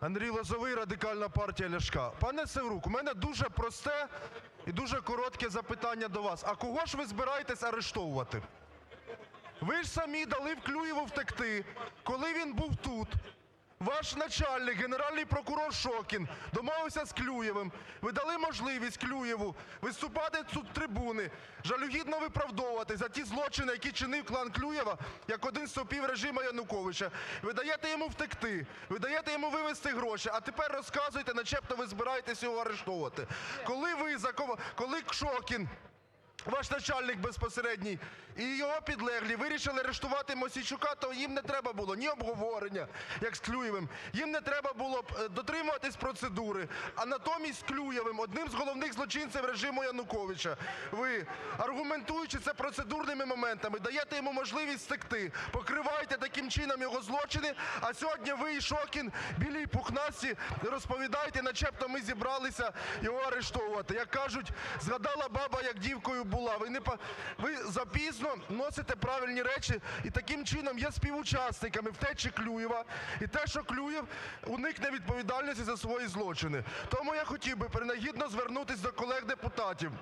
Андрій Лозовий, Радикальна партія Ляшка. Пане Севрук, у мене дуже просте і дуже коротке запитання до вас. А кого ж ви збираєтесь арештовувати? Ви ж самі дали Клюєву втекти, коли він був тут. Ваш начальник Генеральний прокурор Шокін домовився з Клюєвим, ви дали можливість Клюєву виступати з трибуни, жалюгідно виправдовуватись за ті злочини, які чинив клан Клюєва як один з стовпів режиму Януковича. Ви даєте йому втекти, ви даєте йому вивезти гроші, а тепер розказуєте, начебто ви збираєтесь його арештовувати. Коли Шокін, ваш начальник безпосередній, і його підлеглі вирішили арештувати Мосійчука, то їм не треба було ні обговорення, як з Клюєвим, їм не треба було дотримуватись процедури, а натомість Клюєвим, одним з головних злочинців режиму Януковича, ви, аргументуючи це процедурними моментами, даєте йому можливість втекти, покриваєте таким чином його злочини, а сьогодні ви і Шокін білі й пухнасті розповідаєте, начебто ми зібралися його арештовувати. Як кажуть, згадала баба, як дівкою була. Ви запізно носите правильні речі і таким чином є співучасниками втечі Клюєва і те, що Клюєв уникне відповідальності за свої злочини. Тому я хотів би принагідно звернутись до колег депутатів.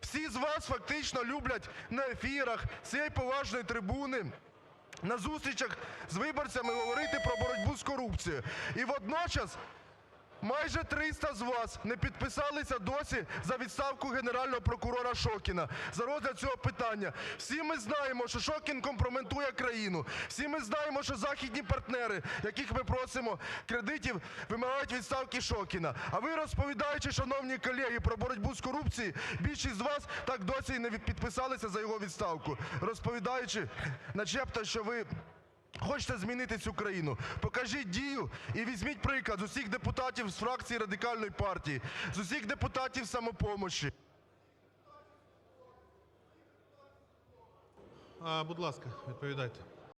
Всі з вас фактично люблять на ефірах цієї поважної трибуни, на зустрічах з виборцями говорити про боротьбу з корупцією. І водночас майже 300 з вас не підписалися досі за відставку Генерального прокурора Шокіна, за розгляд цього питання. Всі ми знаємо, що Шокін компрометує країну. Всі ми знаємо, що західні партнери, яких ми просимо кредитів, вимагають відставки Шокіна. А ви, розповідаючи, шановні колеги, про боротьбу з корупцією, більшість з вас так досі і не підписалися за його відставку, розповідаючи начебто, що ви хочете змінити цю країну. Покажіть дію і візьміть приклад з усіх депутатів з фракції Радикальної партії, з усіх депутатів "Самопомочі". Будь ласка, відповідайте.